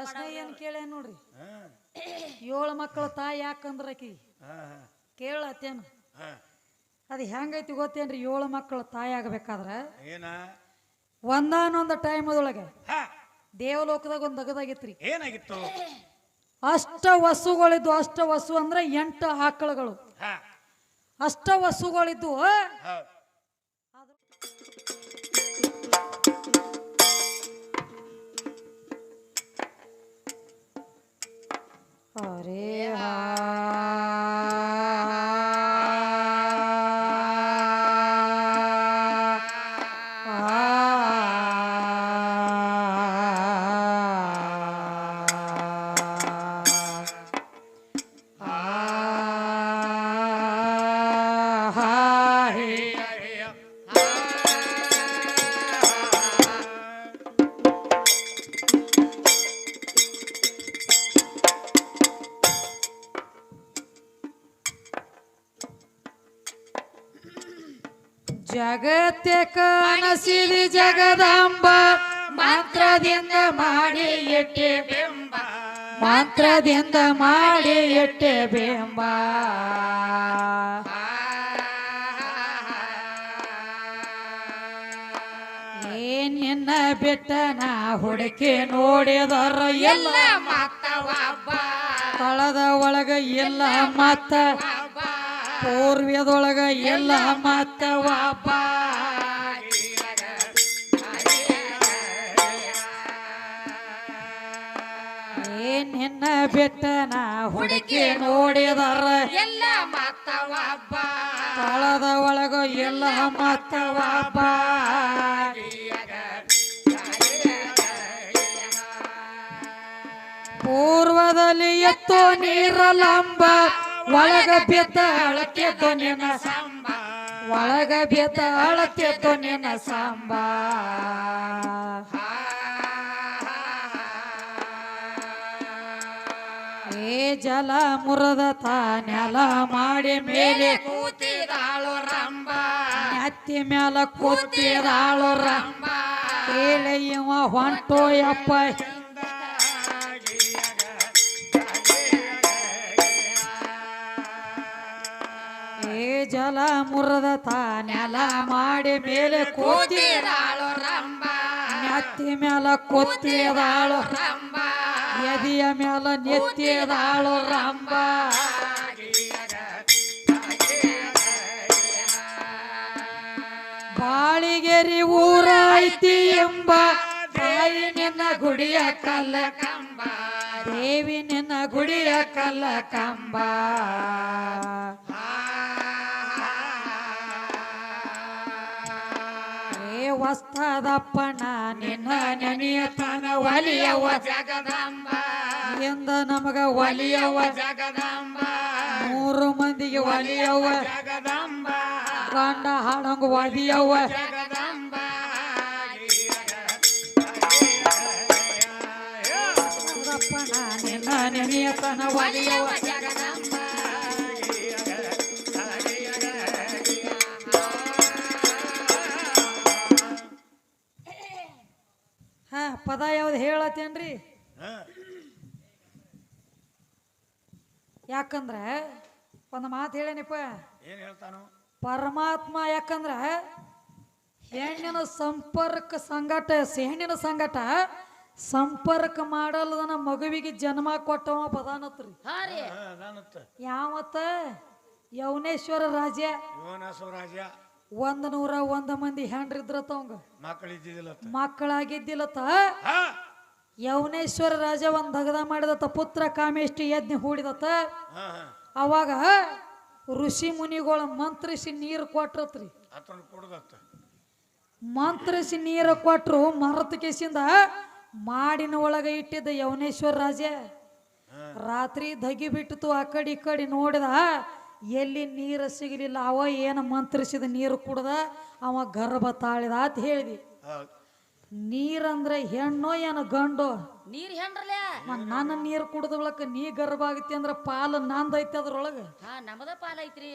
ಪ್ರಶ್ನೆ ಏನ್ ಕೇಳ ನೋಡ್ರಿ. ಏಳು ಮಕ್ಕಳ ತಾಯಿ ಯಾಕಂದ್ರ ಆಕಿ ಕೇಳತ್ತೇನು? ಹಾ. ಅದು ಹೆಂಗೈತಿ ಗೊತ್ತೇನ್ರಿ? ಏಳು ಮಕ್ಕಳ ತಾಯಿ ಆಗ್ಬೇಕಾದ್ರ ಏನ? ಒಂದಾನೊಂದು ಟೈಮದೊಳಗೆ ಅದೊಳಗೆ ದೇವಲೋಕದಾಗ ಒಂದು ಅಗದಾಗಿತ್ರಿ ಏನಾಗಿತ್ತು? ಅಷ್ಟ ವಸುಗಳಿದ್ದು ಅಷ್ಟ ವಸು ಅಂದ್ರೆ ಎಂಟು ಆಕಳುಗಳು. ಹಾ. ಅಷ್ಟ ವಸುಗಳಿದ್ದು ಹೌದು ಅರೇ ಜಗತ್ತೆ ಕಾಣಸಿರಿ ಜಗದಾಂಬ. ಮಂತ್ರದಿಂದ ಮಾಡಿ ಎಟ್ಟೆ ಬೆಂಬ. ಮಂತ್ರದಿಂದ ಮಾಡಿ ಎಟ್ಟೆ ಬೆಂಬ. ಏನಿನ್ನ ನಿನ್ನ ಬಿಟ್ಟ ನಾ ಹುಡುಕಿ ನೋಡಿದರ ಎಲ್ಲ ಕಳದ ಒಳಗ ಎಲ್ಲ ಪೂರ್ವ್ಯದೊಳಗ ಎಲ್ಲ ಮತ್ತ ವಾಪ ಏನ್ ನಿನ್ನ ಬಿಟ್ಟ ನಾ ಹುಡುಕಿ ನೋಡಿದರ? ಎಲ್ಲ ಮತ್ತವಾಪ ತಳದ ಒಳಗ ಎಲ್ಲ ಮತ್ತವಾಪ ಪೂರ್ವದಲ್ಲಿ ಎತ್ತೋ ನೀರಲಂಬ. ಒಳಗ ಬಿದ್ದ ಅಳತೆದ್ದು ನಿನ್ನ ಸಾಂಬ. ಒಳಗ ಬಿದ್ದ ಅಳತೆದ್ದು ನಿನ್ನ ಸಾಂಬ. ಏ ಜಲ ಮುರದ ತಾನೆಲ ಮಾಡಿ ಮೇಲೆ ಕೂತಿದಾಳು ರಂಬ. ನೆತ್ತಿ ಮ್ಯಾಲ ಕೂತಿದಾಳು ರಂಬ. ಕೇಳಿ ಇವ ಹೊಂಟೋ ಯಪ್ಪ ಜಲ ಮುರದ ತಾನೆಲ ಮಾಡಿ ಮೇಲೆ ಕೂತಿ ಕೂತಿದಾಳು ರಂಬ ನೆತ್ತಿ ಮ್ಯಾಲ ಕೂತಿದಾಳು ರಂಬ ಎದಿಯ ಮ್ಯಾಲ ನೆತ್ತಿದಾಳು ರಂಬ ಬಾಳಿಗೆರಿ ಊರ ಐತಿ ಎಂಬ ತಾಯಿ ನಿನ್ನ ಗುಡಿಯ ಕಲ್ಲ ಕಂಬ ದೇವಿ ನಿನ್ನ ಗುಡಿಯ ಕಲ್ಲ ಕಂಬ ಏ ನಿನ್ನ ನೆನೆಯತನ ಒಲಿಯವ ಜಗದಂಬ. ಎಂದ ನಮಗ ಒಲಿಯವ ಜಗದಂಬ. ಮೂರು ಮಂದಿಗೆ ಒಲಿಯವ ಜಗದಂಬ. ಕಾಂಡ ಹಾಡಂಗ ಒಲಿಯವ ಜಗದಂಬ. ನಿನ್ನ ನೆನೆಯತನ ಒಲಿಯವ ಜಗದಂಬ ಪದ ಯಾವ್ದು ಹೇಳತ್ತೇನ್ರಿ? ಯಾಕಂದ್ರ ಯಾಕಂದ್ರೆ ಒಂದು ಮಾತು ಹೇಳೇನಿಪ್ಪ? ಏನ್ ಹೇಳ್ತಾನು? ಪರಮಾತ್ಮ ಯಾಕಂದ್ರ ಹೆಣ್ಣಿನ ಸಂಪರ್ಕ ಸಂಗಟ ಹೆಣ್ಣಿನ ಸಂಗಟ ಸಂಪರ್ಕ ಮಾಡಲ್ಲದನ ಮಗುವಿಗೆ ಜನ್ಮ ಕೊಟ್ಟವ ಪದಾನತ್ರಿ. ಯಾವತ್ತ? ಯೌನೇಶ್ವರ ರಾಜ್ಯ. ಯವನೇಶ್ವರ ಸ್ವರಾಜ ಒಂದ್ ನೂರ ಒಂದ್ ಮಂದಿ ಹೆಂಡ್ರಿದ್ರತ ಅವಂಗ? ಹಾ. ಯೌನೇಶ್ವರ ರಾಜ ಒಂದ್ ದಗದ ಮಾಡಿದತ್ತ ಪುತ್ರ ಕಾಮೇಷ್ಟಿ ಯಜ್ಞ ಹೂಡಿದತ್ತ. ಹಾ ಹಾ. ಅವಾಗ ಋಷಿ ಮುನಿಗಳ ಮಂತ್ರಿಸಿ ನೀರು ಕೊಟ್ರತ್ರಿ. ಮಂತ್ರಿಸಿ ನೀರು ಕೊಟ್ರು ಮರತ ಕೇಸಿಂದ ಮಾಡಿನ ಒಳಗ ಇಟ್ಟಿದ್ದ ಯೌನೇಶ್ವರ ರಾಜ. ರಾತ್ರಿ ಧಗಿ ಬಿಟ್ಟಿತು ಆ ಕಡೆ ಈ ಕಡೆ ನೋಡಿದ ಎಲ್ಲಿ ನೀರು ಸಿಗಲಿಲ್ಲ ಅವ ಏನು ಮಂತ್ರಿಸಿದ ನೀರು ಕುಡ್ದ ಅವ ಗರ್ಭ ತಾಳಿದ ಅಂತ ಹೇಳಿದಿ. ನೀರಂದ್ರೆ ಹೆಣ್ಣು ಏನು ಗಂಡು? ನೀರ್ ಹೆಂಡ್ರಲೇ ನನ್ನ ನೀರು ಕುಡ್ದಳಕ ನೀ ಗರ್ಭ ಆಗತಿ ಅಂದ್ರ ಪಾಲು ನಂದೈತಿ ಅದ್ರೊಳಗ. ಹಾ ನಮದ ಪಾಲ ಐತ್ರಿ.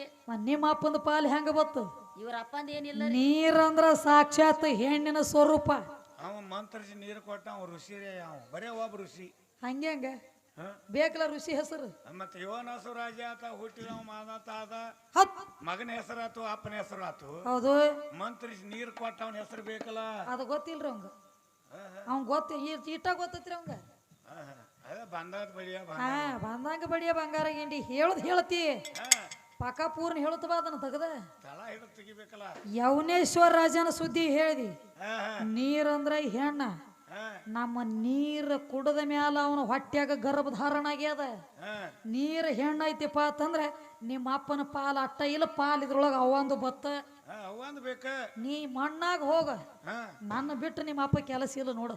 ನಿಮ್ಮ ಅಪ್ಪಂದ ಪಾಲು ಹೆಂಗ ಬತ್ತು? ಇವ್ರ ಅಪ್ಪಂದ ಏನಿಲ್ಲ ನೀರಂದ್ರ ಸಾಕ್ಷಾತ್ ಹೆಣ್ಣಿನ ಸ್ವರೂಪ. ಅವ ಮಂತ್ರಿಸಿ ನೀರು ಕೊಟ್ಟ ಅವ ಋಷಿ ರೇ ಅವ. ಬರೇ ಒಬ್ಬ ಋಷಿ. ಹಂಗೆ. ಬೇಕಲ್ಲ ಋಷಿ ಹೆಸರು? ಮತ್ತೆ ಯೋನಸು ರಾಜ ಆತ ಹುಟ್ಟಿದವ ಮಾದಾತ ಆದ. ಮಗನ ಹೆಸರಾತು ಅಪ್ಪನ ಹೆಸರಾತು ಹೌದು. ಮಂತ್ರಿ ನೀರ್ ಕೊಟ್ಟ ಅವನ ಹೆಸರು ಬೇಕಲ್ಲ? ಅದು ಗೊತ್ತಿಲ್ರಿ ಅವಂಗ. ಅವ್ನ್ ಗೊತ್ತ ಈಟ ಗೊತ್ತೈತ್ರಿ ಅವಂಗ. ಬಂದಾಗ ಬಳಿಯ ಬಂದಂಗ ಬಡಿಯ ಬಂಗಾರ ಗಿಂಡಿ. ಹೇಳದ್ ಹೇಳ್ತಿ. ಪಕ್ಕ ಪೂರ್ಣ ಹೇಳುತ್ತ ಬಾ ಅದನ್ನ ತೆಗದ. ಯವನೇಶ್ವರ ರಾಜನ ಸುದ್ದಿ ಹೇಳಿದಿ. ನೀರಂದ್ರ ಹೆಣ್ಣ. ನಮ್ಮ ನೀರ ಕುಡದ ಮ್ಯಾಲ ಅವನ ಹೊಟ್ಯಾಗ ಗರ್ಭಧಾರಣ ಆಗ್ಯದ. ನೀರ್ ಹೆಣ್ಣೈತಿಪ್ಪ ಅಂತಂದ್ರೆ ನಿಮ್ಮ ಅಪ್ಪನ ಪಾಲ ಅಟ್ಟ ಇಲ್ಲ ಪಾಲ್ ಇದ್ರೊಳಗ ಅವಂದು ಬತ್ತ. ನೀ ಮಣ್ಣಾಗ ಹೋಗ. ನನ್ನ ಬಿಟ್ಟು ನಿಮ್ಮ ಅಪ್ಪ ಕೆಲಸ ಇಲ್ಲ ನೋಡು.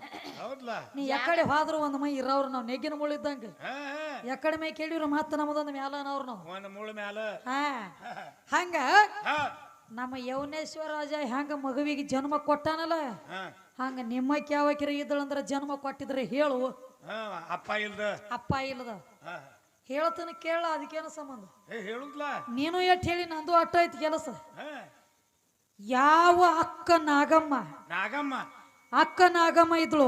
ನೀ ಎಕಡೆ ಹೋದ್ರು ಒಂದ್ ಮೈ ಇರೋರು ನಾವು ನೆಗ್ಗಿನ ಮುಳಿದ್ದಂಗ ಎಕಡೆ ಮೈ ಕೇಳಿರು ಮತ್ತ ನಮ್ಮದೊಂದು ಮ್ಯಾಲ ಅವ್ರು ನಾವು. ಒಂದ್ ಮ್ಯಾಲ. ಹಾ. ಹಂಗ ನಮ್ಮ ಯೌನೇಶ್ವರ ರಾಜ ಹೆಂಗ ಮಗುವಿಗೆ ಜನ್ಮ ಕೊಟ್ಟಾನಲ್ಲ? ಹಂಗ ನಿಮ್ಮ ಕ್ಯಾವಕಿರ ಇದ್ದಳಂದ್ರ ಜನ್ಮ ಕೊಟ್ಟಿದ್ರೆ ಹೇಳು. ಅಪ್ಪ ಇಲ್ದ? ಅಪ್ಪ ಇಲ್ಲದ ಹೇಳ್ತಾನ ಕೇಳ ಅದಕ್ಕೇನು ಸಂಬಂಧ? ನೀನು ಎಟ್ ಹೇಳಿ ನಂದು ಅಟ್ಟ ಐತಿ ಕೆಲಸ. ಯಾವ ಅಕ್ಕ ನಾಗಮ್ಮ? ನಾಗಮ್ಮ. ಅಕ್ಕ ನಾಗಮ್ಮ ಇದ್ಳು.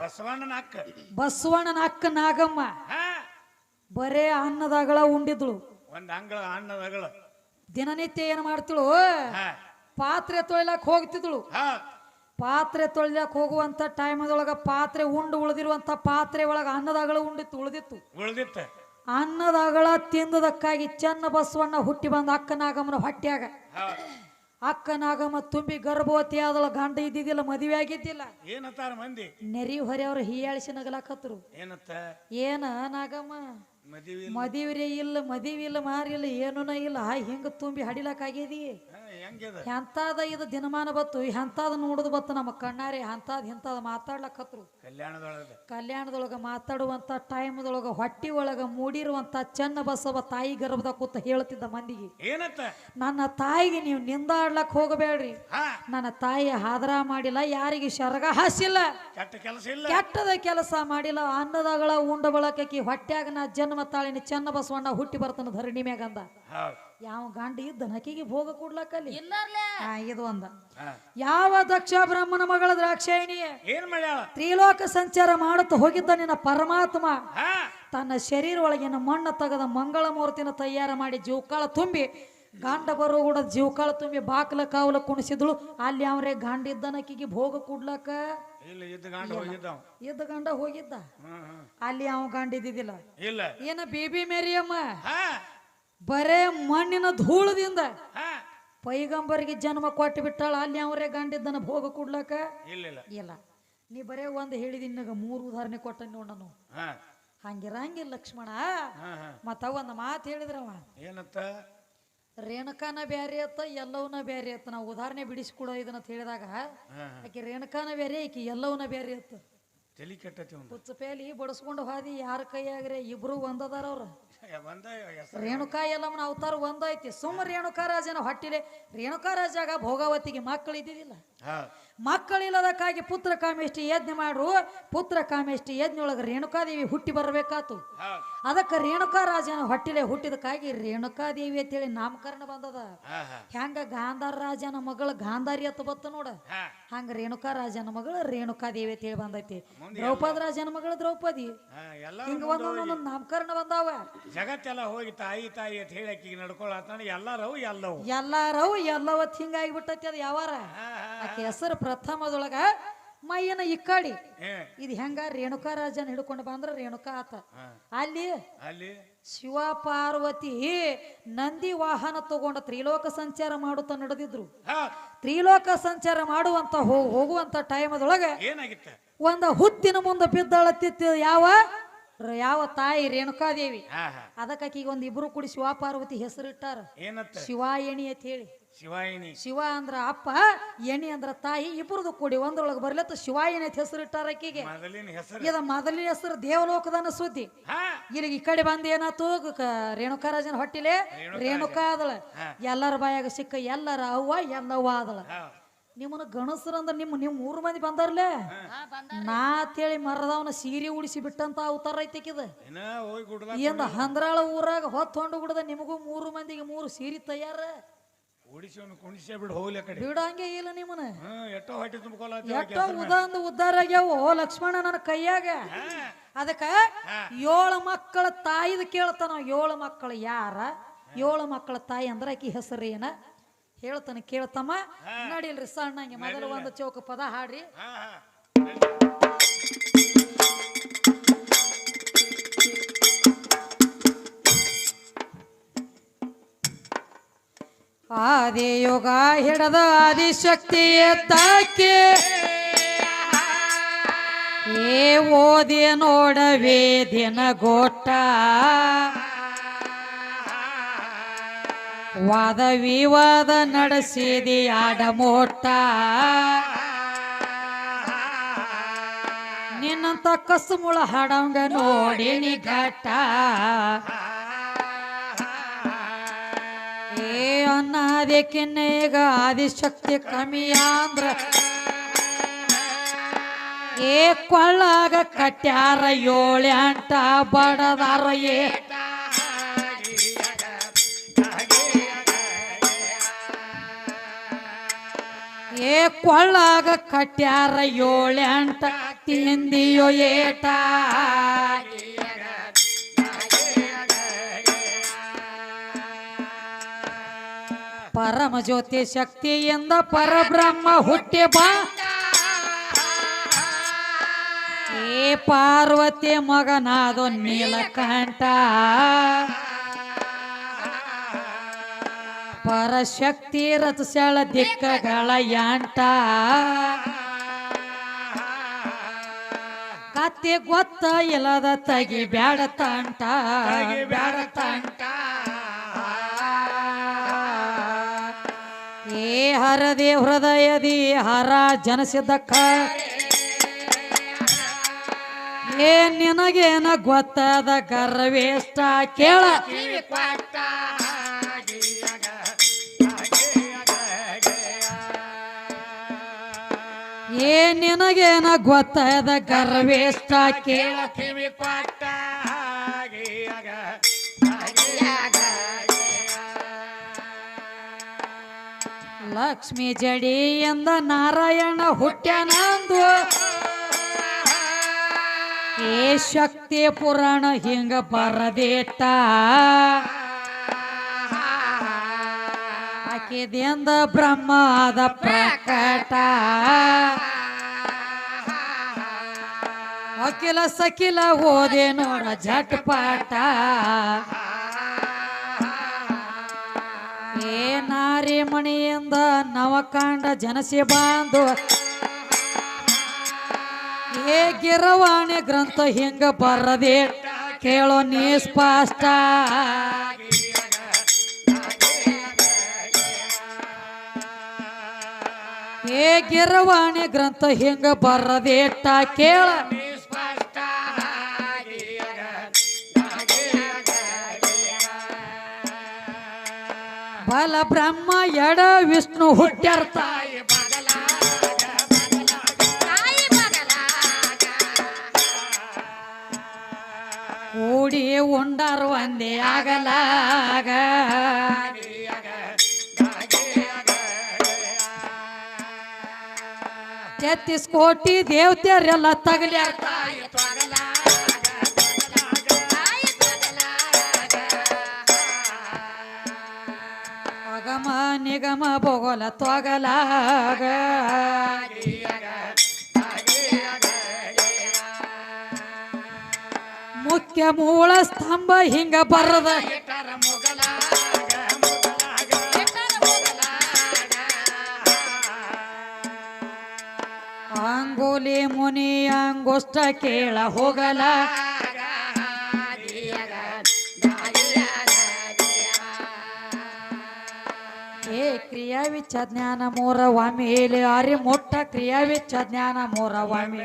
ಬಸವಣ್ಣನ ಅಕ್ಕ. ಬಸವಣ್ಣನ ಅಕ್ಕ ನಾಗಮ್ಮ. ಬರೇ ಅನ್ನದಾಗಳ ಉಂಡಿದ್ಳು. ಒಂದ್ ಅಂಗಳ ಅನ್ನದಗಳ. ದಿನನಿತ್ಯ ಏನ್ ಮಾಡ್ತಿಳು? ಪಾತ್ರೆ ತೊಳಿಲಾಕ ಹೋಗ್ತಿದ್ಳು. ಪಾತ್ರೆ ತೊಳಿಲಾಕ್ ಹೋಗುವಂತ ಟೈಮದೊಳಗ ಪಾತ್ರೆ ಉಂಡು ಉಳಿದಿರುವಂತ ಪಾತ್ರೆ ಒಳಗ ಅನ್ನದಾಗಳ ಉಂಡಿತ್ತು ಉಳಿದಿತ್ತು. ಉಳಿದಿತ್ತ. ಅನ್ನದಾಗಳ ತಿಂದದಕ್ಕಾಗಿ ಚೆನ್ನ ಬಸವಣ್ಣ ಹುಟ್ಟಿ ಬಂದ ಅಕ್ಕನಾಗಮ್ಮನ ನಾಗಮ್ಮನ ಅಕ್ಕನಾಗಮ್ಮ ತುಂಬಿ ಗರ್ಭವತಿ ಆದಳ ಗಂಡ ಇದ್ದಿದ್ದಿಲ್ಲ ಮದುವೆ ಆಗಿದ್ದಿಲ್ಲ. ಏನತ್ತಾರ ಮಂದಿ? ನೆರಿ ಹೊರೆಯವ್ರು ಹೀಯಾಳಿಸಿ ನಗಲಾಕತ್ರು. ಏನತ್ತ? ಏನ ನಾಗಮ್ಮ? ಮದಿವ್ರಿ ಇಲ್ಲ ಮದಿವಿಲ್ಲ ಮಾರಿಲ್ಲ ಏನೂನ ಇಲ್ಲ ಹೆಂಗ ತುಂಬಿ ಹಡಿಲಕ್ ಆಗೇದಿ ಹಾ ಎಂತಾದ ಇದು ದಿನಮಾನ ಬತ್ತು ಎಂತಾದ ನೋಡುದು ಬತ್ತು ನಮ್ಮ ಕಣ್ಣಾರಿ ಎಂತಾದ ಇಂತಾದ ಮಾತಾಡ್ಲಕತ್ರು. ಕಲ್ಯಾಣದೊಳಗ. ಕಲ್ಯಾಣದೊಳಗ ಮಾತಾಡುವಂತ ಟೈಮ್ದೊಳಗ ಹೊಟ್ಟಿ ಒಳಗ ಮೂಡಿರುವಂತ ಚೆನ್ನ ಬಸವ ತಾಯಿ ಗರ್ಭದ ಕೂತ ಹೇಳ್ತಿದ್ದ ಮಂದಿಗೆ. ಏನತ್ತ? ನನ್ನ ತಾಯಿಗೆ ನೀವು ನಿಂದಾಡ್ಲಕ್ ಹೋಗಬೇಡ್ರಿ. ನನ್ನ ತಾಯಿ ಹಾದರ ಮಾಡಿಲ್ಲ ಯಾರಿಗೆ ಶರಗ ಹಾಸಿಲ್ಲ. ಕೆಟ್ಟ ಕೆಲಸ ಇಲ್ಲ. ಕೆಟ್ಟದ ಕೆಲಸ ಮಾಡಿಲ್ಲ ಅನ್ನದಗಳ ಉಂಡ ಬಳಕಿ ಹೊಟ್ಯಾಗ ನಾ ಜನ್ಮ ತಾಳಿನ ಚೆನ್ನ ಬಸವಣ್ಣ ಹುಟ್ಟಿ ಬರ್ತಾನ ಧರಣಿ ಮ್ಯಾಗ ಅಂದ. ಯಾವ ಗಂಡ ಇದ್ದ ನಕಿಗೆ ಭೋಗ ಕೊಡ್ಲಕ್ಕಲ್ಲಿ ಇದು ಒಂದ ಯಾವ ದಕ್ಷ ಬ್ರಾಹ್ಮಣ ಮಗಳ ದ್ರಾಕ್ಷಾಯಿಣಿ ಏನ್ ಮಾಡ್ಯಾಳ? ತ್ರಿಲೋಕ ಸಂಚಾರ ಮಾಡುತ್ತ ಹೋಗಿದ್ದ ನಿನ್ನ ಪರಮಾತ್ಮ. ಹಾ. ತನ್ನ ಶರೀರ ಒಳಗಿನ ಮಣ್ಣ ತೆಗೆದ ಮಂಗಳ ಮೂರ್ತಿನ ತಯಾರ ಮಾಡಿ ಜೀವಕಾಳ ತುಂಬಿ ಗಂಡ ಬರೋ ಕೂಡ ಜೀವಕಾಳ ತುಂಬಿ ಬಾಕ್ಲ ಕಾವಲ ಕುಣಿಸಿದ್ಳು. ಅಲ್ಲಿ ಅವ್ರೆ ಗಂಡ ಇದ್ದನಕಿಗೆ ಭೋಗ ಕೊಡ್ಲಕ್ಕ ಇಲ್ಲ ಇದ್ದ ಗಂಡ ಹೋಗಿದ್ದಾವ. ಇದ್ದ ಗಂಡ ಹೋಗಿದ್ದ. ಅಲ್ಲಿ ಅವ ಗಂಡ ಇದ್ದಿದ್ದಿಲ್ಲ. ಇಲ್ಲ. ಏನ ಬೇಬಿ ಮೇರಿಯಮ್ಮ? ಬರೇ ಮಣ್ಣಿನ ಧೂಳದಿಂದ ಪೈಗಂಬರಿಗೆ ಜನ್ಮ ಕೊಟ್ಟು ಬಿಟ್ಟಾಳ ಅಲ್ಲಿ ಅವರೇ ಗಂಡಿದ್ದನ ಭೋಗ ಕೊಡ್ಲಕ್ಕ ಇಲ್ಲ ನೀ ಬರೇ ಒಂದು ಹೇಳಿದಿ ನಿನಗ ಮೂರು ಉದಾಹರಣೆ ಕೊಟ್ಟ ನೋಡನು ನಾನು. ಹಂಗಿರಂಗಿಲ್ಲ ಲಕ್ಷ್ಮಣ. ಮತ್ತ ಒಂದ್ ಮಾತು ಹೇಳಿದ್ರವ. ಏನತ್ತ? ರೇಣುಕಾನ ಬ್ಯಾರಿ ಅತ್ತ ಎಲ್ಲವನ್ನ ಬ್ಯಾರಿ ಅತ್ತ. ನಾವು ಉದಾಹರಣೆ ಬಿಡಿಸ್ಕೊಡೋ ಇದನ್ನ ಹೇಳಿದಾಗ ಆಕೆ ರೇಣುಕಾನ ಬೇರೆ ಆಕಿ ಎಲ್ಲವನ್ನ ಬ್ಯಾರೆ ಅತ್ತ. ತಲಿ ಕೆಟ್ಟತಿ ಒಂದು. ಹುಚ್ಚ ಪೇಲಿ ಬಡಿಸ್ಕೊಂಡು ಹಾದಿ ಯಾರ ಕೈಯಾಗ್ರೆ ಇಬ್ರು ಒಂದದಾರ ಅವ್ರ. ರೇಣುಕಾ ಎಲ್ಲಮ್ಮನ ಅವತಾರ ಒಂದೈತಿ ಸುಮ್ಮ ರೇಣುಕಾ ರಾಜನ ಹೊಟ್ಟಿಲೆ ರೇಣುಕಾ ರಾಜಾಗ ಭೋಗಾವತಿಗೆ ಮಕ್ಕಳು ಇದ್ದಿದ್ದಿಲ್ಲ ಮಕ್ಕಳಿಲ್ಲದಕ್ಕಾಗಿ ಪುತ್ರ ಕಾಮೇಷ್ಟಿ ಯಜ್ಞ ಮಾಡ್ರು ಪುತ್ರ ಕಾಮೇಷ್ಟಿ ಯಜ್ಞ ಒಳಗೆ ರೇಣುಕಾದೇವಿ ಹುಟ್ಟಿ ಬರಬೇಕಾತು. ಅದಕ್ಕೆ ರೇಣುಕಾ ರಾಜನ ಹೊಟ್ಟಿಲೆ ಹುಟ್ಟಿದಕ್ಕಾಗಿ ರೇಣುಕಾದೇವಿ ಅಂತೇಳಿ ನಾಮಕರಣ ಬಂದದ. ಹೆಂಗ ಗಾಂಧಾರ ರಾಜನ ಮಗಳು ಗಾಂಧಾರಿ ಅಂತ ಬತ್ತ ನೋಡ. ಹಂಗ ರೇಣುಕಾ ರಾಜನ ಮಗಳು ರೇಣುಕಾದೇವಿ ಅಂತೇಳಿ ಬಂದೈತಿ. ದ್ರೌಪದಿ ರಾಜನ ಮಗಳು ದ್ರೌಪದಿ. ಹಿಂಗ ಒಂದೊಂದೊಂದು ನಾಮಕರಣ ಬಂದಾವ. ಜಗತ್ತೆಲ್ಲ ಹೋಗಿ ತಾಯಿ ತಾಯಿ ಅಂತ ಹೇಳಿ ಆಕಿಗೆ ನಡ್ಕೊಳತ್ತಾನ ಎಲ್ಲರವು ಎಲ್ಲವು. ಎಲ್ಲಾರವು ಎಲ್ಲವತ್ ಹಿಂಗಾಗಿ ಬಿಟ್ಟೈತಿ ಅದು ಯಾವಾರ. ಆಕೆ ಹೆಸರು ಪ್ರಥಮದೊಳಗ ಮೈಯನ ಇಕ್ಕಡಿ. ಇದು ಹೆಂಗ? ರೇಣುಕಾ ರಾಜನ ಹಿಡ್ಕೊಂಡು ಬಂದ್ರ ರೇಣುಕಾ ಆತ. ಅಲ್ಲಿ ಅಲ್ಲಿ? ಶಿವ ಪಾರ್ವತಿ ನಂದಿ ವಾಹನ ತಗೊಂಡ ತ್ರಿಲೋಕ ಸಂಚಾರ ಮಾಡುತ್ತಾ ನಡೆದಿದ್ರು. ತ್ರಿಲೋಕ ಸಂಚಾರ ಮಾಡುವಂತ ಹೋಗುವಂತ ಟೈಮದೊಳಗೆ ಏನಾಗಿತ್ತ? ಒಂದ ಹುತ್ತಿನ ಮುಂದೆ ಬಿದ್ದಾಳತ್ತಿತ್ತು ಯಾವ? ಯಾವ ತಾಯಿ ರೇಣುಕಾದೇವಿ. ಅದಕ್ಕಾಕಿಗೆ ಒಂದ್ ಇಬ್ರು ಕೂಡಿ ಶಿವ ಪಾರ್ವತಿ ಹೆಸರಿಟ್ಟಾರ ಶಿವಾಯಣಿ ಅಂತ ಹೇಳಿ. ಶಿವಾಯಿನಿ. ಶಿವ ಅಂದ್ರ ಅಪ್ಪ ಎಣಿ ಅಂದ್ರ ತಾಯಿ ಇಬ್ಬರದು ಕೂಡಿ ಒಂದ್ರೊಳಗೆ ಬರ್ಲತ್ತ ಶಿವಾಯಿನಿ ಅಂತ ಹೆಸರಿಟ್ಟಾರ ಆಕಿಗೆ. ಮೊದಲಿನ ಹೆಸರು. ಇದ ಮೊದಲಿನ ಹೆಸರು ದೇವಲೋಕದನ ಸುದ್ದಿ. ಹಾ. ಇಲ್ಲಿಗೆ ಈ ಕಡೆ ಬಂದ ಏನಾತು? ರೇಣುಕಾ ರೇಣುಕಾರಾಜನ ಹೊಟ್ಟಿಲೆ? ರೇಣುಕಾ ಆದಳ. ಹಾ. ಎಲ್ಲರ ಬಾಯಾಗ ಸಿಕ್ಕ ಎಲ್ಲರ ಅವ್ವ ಎಲ್ಲವ್ವ ಆದಳ. ಹಾ. ನಿಮ್ಮನ್ನ ಗಣಸರಂದ್ರ ನಿಮ್ಮ ನಿಮ್ಮ ಮೂರು ಮಂದಿ ಬಂದಾರ್ಲೆ? ನಾ ಅಂತೇಳಿ ಮರದವನ ಸೀರೆ ಉಡಿಸಿ ಬಿಟ್ಟಂತ ಅವತಾರ ಐತಿಕಿದ ಎಂದ ಹೋಗಿ ಗುಡ್ದ ಏನ್ ಹಂದ್ರಾಳ ಊರಾಗ ಹೊತ್ತು ಹೊಂಡು ಬಿಡದ ನಿಮಗೂ ಮೂರು ಮಂದಿಗೆ ಮೂರು ಸೀರೆ ತಯಾರ. ಕುಡಿಸಿ ಒಂದು ಕುಣಿಸೇ ಬಿಡು ಹೋಗ್ಲಿ ಆ ಕಡೆ. ಬಿಡಂಗೆ ಇಲ್ಲ ನಿಮ್ಮನ ಹ್ಮ್ ಎಷ್ಟೋ ಹೊಟ್ಟೆ ತುಂಬಿಕೊಳ್ಳ ಎಷ್ಟೋ ಉದಾಂದ ಉದ್ದಾರ ಆಗ್ಯಾವ ಲಕ್ಷ್ಮಣ ನನ್ನ ಕೈಯಾಗ. ಅದಕ್ಕ ಏಳು ಮಕ್ಕಳ ತಾಯಿದ ಕೇಳ್ತಾನ ಏಳು ಮಕ್ಕಳು ಯಾರ? ಏಳು ಮಕ್ಕಳ ತಾಯಿ ಅಂದ್ರ ಆಕಿ ಹೆಸರು ಏನ ಹೇಳ್ತಾನೆ ಕೇಳ್ತಮ್ಮ. ನಡಿಲ್ರಿ ಸಣ್ಣಂಗೆ ಮೊದಲು ಒಂದು ಚೌಕ ಪದ ಹಾಡ್ರಿ. ಆದಿಯುಗ ಹಿಡದ ಆದಿಶಕ್ತಿಯ ತಾಕೆ ಏ ಓದಿ ನೋಡವೇ ದಿನ ಗೋಟ ವಾದ ವಿವಾದ ನಡೆಸಿದಿ ಆಡಮೋಟ ನಿನ್ನಂತ ಕಸುಮುಳ ಹಾಡಂಗ ನೋಡಿ ನಿಘಟ ಏ ಅನ್ನೋದಕ್ಕಿನ್ನ ಈಗ ಆದಿಶಕ್ತಿ ಕಮ್ಮಿ ಅಂದ್ರ ಏ ಕೊಳ್ಳಾಗ ಕಟ್ಯಾರ ಏಳೆಂಟ ಬಡದಾರ ಏ. ಏ ಕೊಳ್ಳಾಗ ಕಟ್ಯಾರ ಏಳೆಂಟ ತಿಂದಿಯೋ ಏಟ. ಪರಮ ಜ್ಯೋತಿ ಶಕ್ತಿಯಿಂದ ಪರಬ್ರಹ್ಮ ಹುಟ್ಟಿ ಬಾ. ಏ ಪಾರ್ವತಿ ಮಗನಾದು ನೀಲಕಂಠ. ಪರಶಕ್ತಿ ರಥಸಳ ದಿಕ್ಕಗಳ ಯಾಂಟ ಕತ್ತೆ ಗೊತ್ತ ಇಲ್ಲದ ತಗಿ ಬ್ಯಾಡ ತಂಟ. ಬ್ಯಾಡ ತಂಟ. ಹರದಿ ಹೃದಯದಿ ಹರ ಜನಸಿದ್ದಕ್ಕ ಏ ನಿನಗೇನ ಗೊತ್ತದ ಗರ್ವೇಷ್ಟ ಕೇಳ. ಏ ನಿನಗೇನ ಗೊತ್ತದ ಗರ್ವೇಷ್ಟ ಕೇಳ. ಕಿವಿ ಕೊಟ್ಟ ಲಕ್ಷ್ಮಿ ಎಂದ ನಾರಾಯಣ ಹುಟ್ಟ್ಯಾನಂದು. ಏ ಶಕ್ತಿ ಪುರಾಣ ಹಿಂಗ ಬರದೇಟ ಆಕಿದಿಂದ ಬ್ರಹ್ಮದ ಪ್ರಕಟ. ಅಖಿಲ ಸಖಿಲ ಓದೆ ನೋಡ ಜಟ್ಪಾಟ ಮಣಿಯಿಂದ ನವಕಾಂಡ ಜನಸಿ ಬಾಂಧು ಏ ಗಿರವಾಣಿ ಗ್ರಂಥ ಹಿಂಗ ಬರದೆ? ಕೇಳೋ ನೀ ಸ್ಪಷ್ಟ. ಏ ಗಿರವಾಣಿ ಗ್ರಂಥ ಹಿಂಗ ಬರದೇಟ ಕೇಳ. ಬಲ ಬ್ರಹ್ಮ ಎಡ ವಿಷ್ಣು ಹುಟ್ಟ್ಯರ್ಥ ತಾಯಿ ಕೂಡಿ ಉಂಡಾರು ಒಂದೇ ಆಗಲಾಗ. ತೆತ್ತಿಸ್ ಕೋಟಿ ದೇವತೆಯರೆಲ್ಲ ತಗಲ್ಯಾರ ನಿಗಮ ಭೋಗಲ ತೊಗಲಾಗ. ಮುಖ್ಯ ಮೂಳ ಸ್ತಂಭ ಹಿಂಗ ಬರದ. ಅಂಗುಲಿ ಮುನಿ ಅಂಗುಷ್ಟ ಕೇಳ ಹೋಗಲ. ಏ ಕ್ರಿಯಾ ವಿಚ್ಚ ಜ್ಞಾನ ಮೂರ ವಾಮೇಲೆ ಅರಿ ಮುಟ್ಟ ಕ್ರಿಯಾ ವಿಚ್ಚ ಜ್ಞಾನ ಮೂರ ವಾಮಿ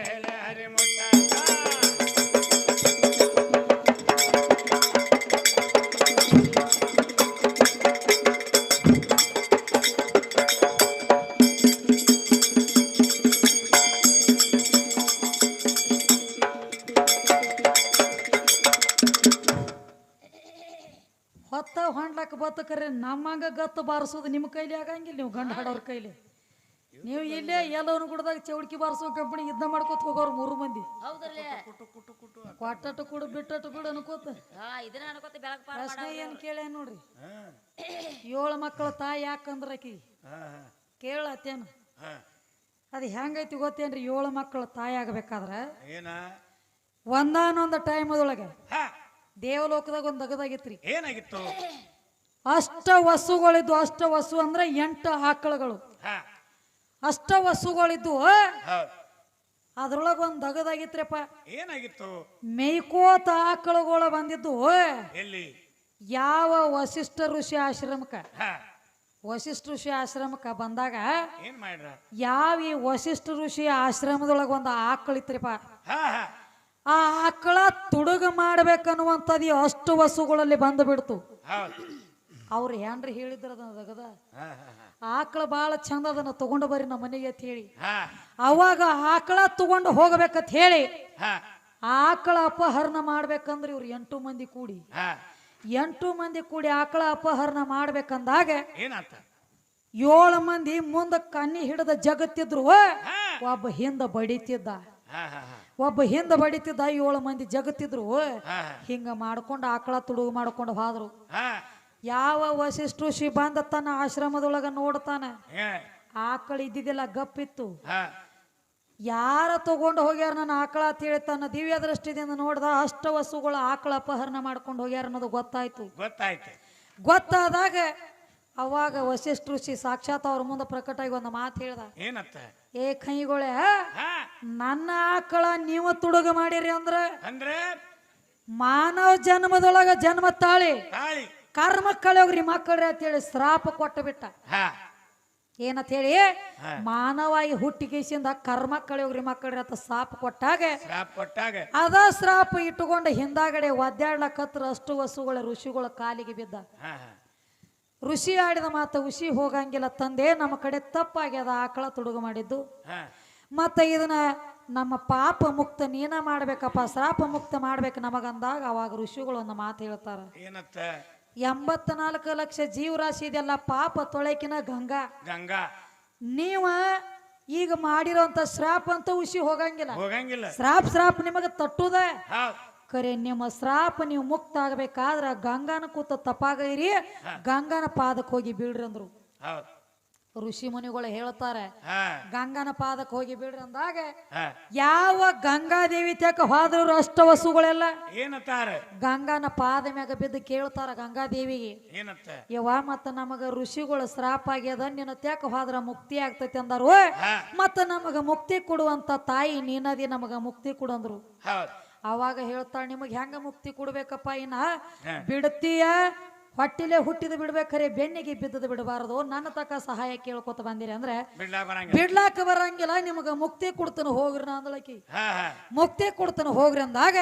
ಬತ್ತಕರೆ ನಮ್ಮಂಗ ಗತ್ತು ಬಾರಿಸೋದು ನಿಮ್ಮ ಕೈಲಿ ಆಗಂಗಿಲ್ಲ ನೀವು ಗಂಡ ಹಾಡೋರ್ ಕೈಲಿ. ನೀವು ಇಲ್ಲೇ ಎಲ್ಲವನ್ನ ಗುಡ್ದಾಗ ಚೌಡ್ಕಿ ಬಾರಿಸೋ ಕಂಪನಿ ಯುದ್ಧ ಮಾಡ್ಕೋತ ಹೋಗೋರು ಮೂರು ಮಂದಿ. ಕೊಟ್ಟಟ್ಟು ಕೂಡ ಬಿಟ್ಟಟ್ಟು ಕೂಡ ಅನ್ಕೋತ ಪ್ರಶ್ನೆ ಏನ್ ಕೇಳ ನೋಡ್ರಿ? ಏಳು ಮಕ್ಕಳ ತಾಯಿ ಯಾಕಂದ್ರ ಆಕಿ? ಹಾ ಕೇಳತ್ತೇನು ಹಾ. ಅದು ಹೆಂಗೈತಿ ಗೊತ್ತೇನ್ರಿ? ಏಳು ಮಕ್ಕಳ ತಾಯಿ ಆಗ್ಬೇಕಾದ್ರ ಏನ? ಒಂದಾನೊಂದು ಟೈಮ್ ಅದೊಳಗೆ ದೇವಲೋಕದಾಗ ಒಂದು ಅಗದಾಗಿತ್ರಿ ಏನಾಗಿತ್ತು? ಅಷ್ಟ ವಸುಗಳಿದ್ದು ಅಷ್ಟ ವಸು ಅಂದ್ರೆ ಎಂಟು ಆಕಳುಗಳು. ಅಷ್ಟ ವಸುಗಳಿದ್ದು ಅದ್ರೊಳಗ ಒಂದು ದಗದಾಗಿತ್ರಪ್ಪ. ಏನಾಗಿತ್ತು? ಮೇಯ್ಕೋತ ಆಕಳುಗಳು ಬಂದಿದ್ದು ಎಲ್ಲಿ? ಯಾವ ವಸಿಷ್ಠ ಋಷಿ ಆಶ್ರಮಕ್ಕೆ. ವಸಿಷ್ಠ ಋಷಿ ಆಶ್ರಮಕ್ಕೆ ಬಂದಾಗ ಏನ್ ಮಾಡ್ರ? ಯಾವ ಈ ವಸಿಷ್ಠ ಋಷಿ ಆಶ್ರಮದೊಳಗೆ ಒಂದು ಹಾ ಆ ಆಕಳ ತುಡುಗ ಮಾಡ್ಬೇಕನ್ನುವಂಥದ್ದು ಅಷ್ಟು ವಸುಗಳಲ್ಲಿ ಬಂದು ಬಿಡ್ತು ಅವ್ರು ಏನ್ರ ಹೇಳಿದ್ರ ಅದಗದ ಆಕಳ ಬಾಳ ಚಂದ ಅದನ್ನ ತಗೊಂಡು ಬರ್ರಿ ನಮ್ಮ ಮನೆಗೆ ಅಂತ ಹೇಳಿ. ಅವಾಗ ಆಕಳ ತಗೊಂಡು ಹೋಗ್ಬೇಕಂತ ಹೇಳಿ ಆಕಳ ಅಪಹರಣ ಮಾಡ್ಬೇಕಂದ್ರೆ ಇವ್ರು ಎಂಟು ಮಂದಿ ಕೂಡಿ. ಎಂಟು ಮಂದಿ ಕೂಡಿ ಆಕಳ ಅಪಹರಣ ಮಾಡ್ಬೇಕಂದಾಗ ಏನಾತ? ಏಳು ಮಂದಿ ಮುಂದ ಕನ್ನಿ ಹಿಡಿದ ಜಗತ್ತಿದ್ರು ಒಬ್ಬ ಹಿಂದ ಬಡಿತಿದ್ದ. ಒಬ್ಬ ಹಿಂದ ಬಡಿತಿದ್ದ ಏಳು ಮಂದಿ ಜಗತ್ತಿದ್ರು ಹಿಂಗ ಮಾಡ್ಕೊಂಡು ಆಕಳ ತುಡುಗು ಮಾಡ್ಕೊಂಡು ಹೋದ್ರು. ಯಾವ ವಶಿಷ್ಠ ಋಷಿ ಬಂದ ತನ್ನ ಆಶ್ರಮದೊಳಗ ನೋಡ್ತಾನ ಆಕಳ ಇದ್ದಿದ್ದಿಲ್ಲ ಗಪ್ಪಿತ್ತು. ಯಾರ ತಗೊಂಡು ಹೋಗ್ಯಾರ ನನ್ನ ಆಕಳ ಹೇಳಿ ತನ್ನ ದಿವ್ಯ ದೃಷ್ಟಿದಿಂದ ನೋಡ್ದ ಅಷ್ಟ ವಸ್ತುಗಳು ಆಕಳ ಅಪಹರಣ ಮಾಡ್ಕೊಂಡು ಹೋಗ್ಯಾರ ಅನ್ನೋದು ಗೊತ್ತಾಯ್ತು. ಗೊತ್ತಾಯ್ತು. ಗೊತ್ತಾದಾಗ ಅವಾಗ ವಶಿಷ್ಠ ಋಷಿ ಸಾಕ್ಷಾತ್ ಅವ್ರ ಮುಂದೆ ಪ್ರಕಟ ಆಗಿ ಒಂದು ಮಾತು ಹೇಳ್ದ. ಏನತ್ತ? ಏ ಕೈಗೊಳೆ ನನ್ನ ಆಕಳ ನೀವು ತುಡುಗ ಮಾಡಿರಿ ಅಂದ್ರೆ ಅಂದ್ರೆ? ಮಾನವ ಜನ್ಮದೊಳಗ ಜನ್ಮ ತಾಳಿ. ತಾಳಿ. ಕರ್ಮ ಕಳೆಯೋಗ್ರಿ ಮಕ್ಕಳ್ರಿ ಅಂತೇಳಿ ಶ್ರಾಪ ಕೊಟ್ಟು ಬಿಟ್ಟ ಹಾ. ಏನಂತ ಹೇಳಿ ಮಾನವಾಗಿ ಹುಟ್ಟಿಗೆಸಿಂದ ಕರ್ಮ ಕಳೆಯೋಗ್ರಿ ಮಕ್ಕಳ್ರಿ ಅಂತ ಶಾಪ ಕೊಟ್ಟಾಗ. ಶ್ರಾಪ್ ಕೊಟ್ಟಾಗ. ಅದ ಶ್ರಾಪ ಇಟ್ಟುಕೊಂಡು ಹಿಂದಾಗಡೆ ಒದ್ದಾಡ್ಲಕತ್ರ ಅಷ್ಟು ವಸುಗಳ ಋಷಿಗಳ ಕಾಲಿಗೆ ಬಿದ್ದ. ಹಾ ಹಾ. ಋಷಿ ಆಡಿದ ಮಾತು ಋಷಿ ಹೋಗಂಗಿಲ್ಲ ತಂದೆ ನಮ್ಮ ಕಡೆ ತಪ್ಪಾಗ್ಯದ ಆಕಳ ತುಡುಗು ಮಾಡಿದ್ದು. ಹಾ. ಮತ್ತೆ ಇದನ್ನ ನಮ್ಮ ಪಾಪ ಮುಕ್ತ ನೀನ ಮಾಡ್ಬೇಕಪ್ಪ ಶ್ರಾಪ ಮುಕ್ತ ಮಾಡ್ಬೇಕು ನಮಗಂದಾಗ ಅವಾಗ ಋಷಿಗಳು ಒಂದು ಮಾತು ಹೇಳ್ತಾರ. ಏನತ್ತ ಎಂಬತ್ನಾಲ್ಕು ಲಕ್ಷ ಜೀವರಾಶಿ ಇದೆಲ್ಲ ಪಾಪ ತೊಳೆಕಿನ ಗಂಗಾ. ಗಂಗಾ. ನೀವ ಈಗ ಮಾಡಿರೋಂತ ಶ್ರಾಪ್ ಅಂತ ಉಸಿ ಹೋಗಂಗಿಲ್ಲ. ಹೋಗಂಗಿಲ್ಲ. ಶ್ರಾಪ್ ಶ್ರಾಪ್ ನಿಮಗೆ ತಟ್ಟುದ? ಕರೆ ನಿಮ್ಮ ಶ್ರಾಪ ನೀವು ಮುಕ್ತ ಆಗ್ಬೇಕಾದ್ರ ಗಂಗಾನ ಕೂತ ತಪ್ಪಾಗ ಇರಿ ಗಂಗಾನ ಪಾದಕ್ಕೆ ಹೋಗಿ ಬೀಳ್ರಿ ಅಂದ್ರು. ಋಷಿ ಮುನಿಗಳು ಹೇಳ್ತಾರೆ ಗಂಗನ ಪಾದಕ್ಕೆ ಹೋಗಿ ಬಿಡ್ರಿ ಅಂದಾಗ ಯಾವ ಗಂಗಾದೇವಿ ತಕ ಹೋದ್ರು ಅಷ್ಟ ವಸುಗಳೆಲ್ಲ. ಗಂಗಾನ ಪಾದ ಮ್ಯಾಗ ಬಿದ್ದು ಕೇಳ್ತಾರ ಗಂಗಾದೇವಿಗೆ ಏನತ್ತ ಯವ್ವ ಮತ್ತ ನಮಗ ಋಷಿಗಳು ಶ್ರಾಪ ಆಗ್ಯದ ನಿನ್ನ ತ್ಯಾಕ ಹೋದ್ರ ಮುಕ್ತಿ ಆಗ್ತೈತಿ ಅಂದರು. ಮತ್ತ ನಮಗ ಮುಕ್ತಿ ಕೊಡುವಂತ ತಾಯಿ ನೀನದಿ ನಮಗ ಮುಕ್ತಿ ಕೊಡಂದ್ರು. ಅವಾಗ ಹೇಳ್ತಾಳ ನಿಮಗ್ ಹೆಂಗ ಮುಕ್ತಿ ಕೊಡ್ಬೇಕಪ್ಪ ಇನ್ನ. ಬಿಡ್ತೀಯ ಹೊಟ್ಟಿಲೆ ಹುಟ್ಟಿದ ಬಿಡ್ಬೇಕಾರೆ ಬೆನ್ನಿಗೆ ಬಿದ್ದದ ಬಿಡಬಾರದು. ನನ್ನ ತಕ ಸಹಾಯ ಕೇಳ್ಕೊತ ಬಂದಿರಿ ಅಂದ್ರೆ ಬಿಡ್ಲಾಕ ಬರಂಗಿಲ್ಲ. ನಿಮಗ ಮುಕ್ತಿ ಕೊಡ್ತನ ಹೋಗ್ರಿ ನಾ ಅಂದಳಕಿ. ಮುಕ್ತಿ ಕೊಡ್ತನ ಹೋಗ್ರಿ ಅಂದಾಗ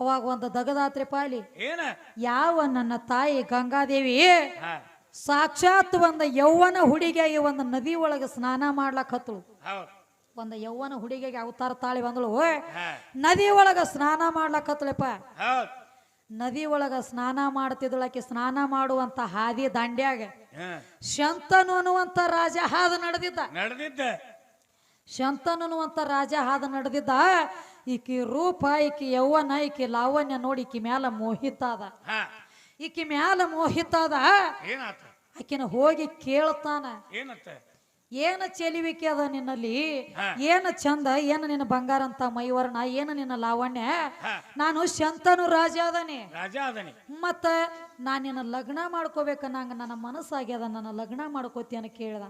ಅವಾಗ ಒಂದು ದಗದಾತ್ರಿ ಪಾಲಿ ಏನ? ಯಾವ ನನ್ನ ತಾಯಿ ಗಂಗಾದೇವಿ ಸಾಕ್ಷಾತ್ ಒಂದು ಯೌವನ ಹುಡುಗಿಯಾಗಿ ಒಂದು ನದಿ ಒಳಗೆ ಸ್ನಾನ ಮಾಡ್ಲಕ್ ಹತ್ತಳು. ಒಂದ ಯೌವನ ಹುಡುಗಿಗೆ ಅವತಾರ ತಾಳಿ ಬಂದಳು. ನದಿ ಒಳಗ ಸ್ನಾನ ಮಾಡ್ಲಕ್ ಹತ್ತಳಪ್ಪ. ನದಿ ಒಳಗ ಸ್ನಾನ ಮಾಡ್ತಿದ್ದಳಕ್ಕೆ ಸ್ನಾನ ಮಾಡುವಂತ ಹಾದಿ ದಾಂಡ್ಯಾಗ. ಶಂತನು ಅನ್ನುವಂತ ರಾಜ ಹಾದ ನಡೆದಿದ್ದ. ನಡೆದಿದ್ದ. ಶಂತನು ಅನ್ನುವಂತ ರಾಜ ಹಾದ ನಡೆದಿದ್ದ. ಈಕಿ ರೂಪ ಈಕಿ ಯೌವನ ಈಕಿ ಲಾವಣ್ಯ ನೋಡಿ ಈಕಿ ಮ್ಯಾಲ ಮೋಹಿತ ಅದ ಹಾ. ಈಕಿ ಮ್ಯಾಲ ಮೋಹಿತ ಅದ ಏನಾತ? ಆಕಿನ ಹೋಗಿ ಕೇಳ್ತಾನ. ಏನತ್ತ ಏನ ಚೆಲಿವಿಕೆ ಅದ ನಿನ್ನಲ್ಲಿ. ಏನ ಚಂದ? ಏನ ನಿನ್ನ ಬಂಗಾರ ಅಂತ ಮೈವರ್ಣ? ಏನ ನಿನ್ನ ಲಾವಣ್ಯ? ನಾನು ಶಂತನು ರಾಜ ಅದನಿ ರಾಜ ಅದನಿ ಮತ್ತ ನಾನು ನಿನ್ನ ಲಗ್ನ ಮಾಡ್ಕೋಬೇಕ ನಂಗ ನನ್ನ ಮನಸ್ಸಾಗ್ಯದ. ನನ್ನ ಲಗ್ನ ಮಾಡ್ಕೋತಿ ಕೇಳ್ದ.